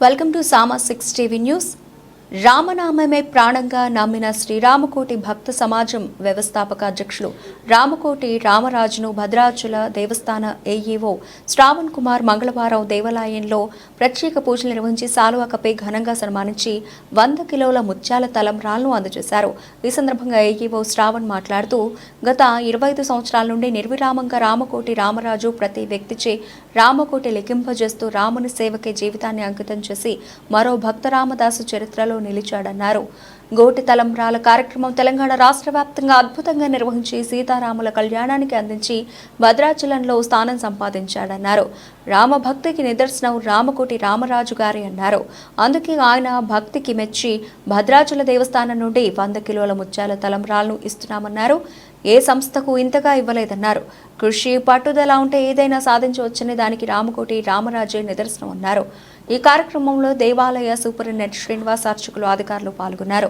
Welcome to Sama six TV news రామనామమే ప్రాణంగా నమ్మిన శ్రీరామకోటి భక్త సమాజం వ్యవస్థాపక అధ్యక్షులు రామకోటి రామరాజును భద్రాచల దేవస్థాన ఏఈఓ శ్రావణ్ కుమార్ మంగళవారం దేవాలయంలో ప్రత్యేక పూజలు నిర్వహించి సాలువా కప్పి ఘనంగా సన్మానించి వంద కిలోల ముత్యాల తలంబ్రాలను అందజేశారు. ఈ సందర్భంగా ఏఈఓ శ్రావణ్ మాట్లాడుతూ గత ఇరవై ఐదు సంవత్సరాల నుండి నిర్విరామంగా రామకోటి రామరాజు ప్రతి వ్యక్తిచే రామకోటి లిఖింపజేస్తూ రాముని సేవకే జీవితాన్ని అంకితం చేసి మరో భక్త రామదాసు చరిత్రలో నిలిచాడన్నారు. గోటి తలంబ్రాల కార్యక్రమం తెలంగాణ రాష్ట్ర వ్యాప్తంగా అద్భుతంగా నిర్వహించి సీతారాముల కళ్యాణానికి అందించి భద్రాచలంలో స్థానం సంపాదించాడన్నారు. రామభక్తికి నిదర్శనం రామకోటి రామరాజు గారి అన్నారు. అందుకే ఆయన భక్తికి మెచ్చి భద్రాచల దేవస్థానం నుండి వంద కిలోల ముత్యాల తలంబ్రాలను ఇస్తున్నామన్నారు. ఏ సంస్థకు ఇంతగా ఇవ్వలేదన్నారు. కృషి పట్టుదల ఉంటే ఏదైనా సాధించవచ్చని దానికి రామకోటి రామరాజే నిదర్శనం అన్నారు ఈ కార్యక్రమంలో దేవాలయ సూపరింటెండెంట్ శ్రీనివాస్ అర్చకులు అధికారులు పాల్గొన్నారు.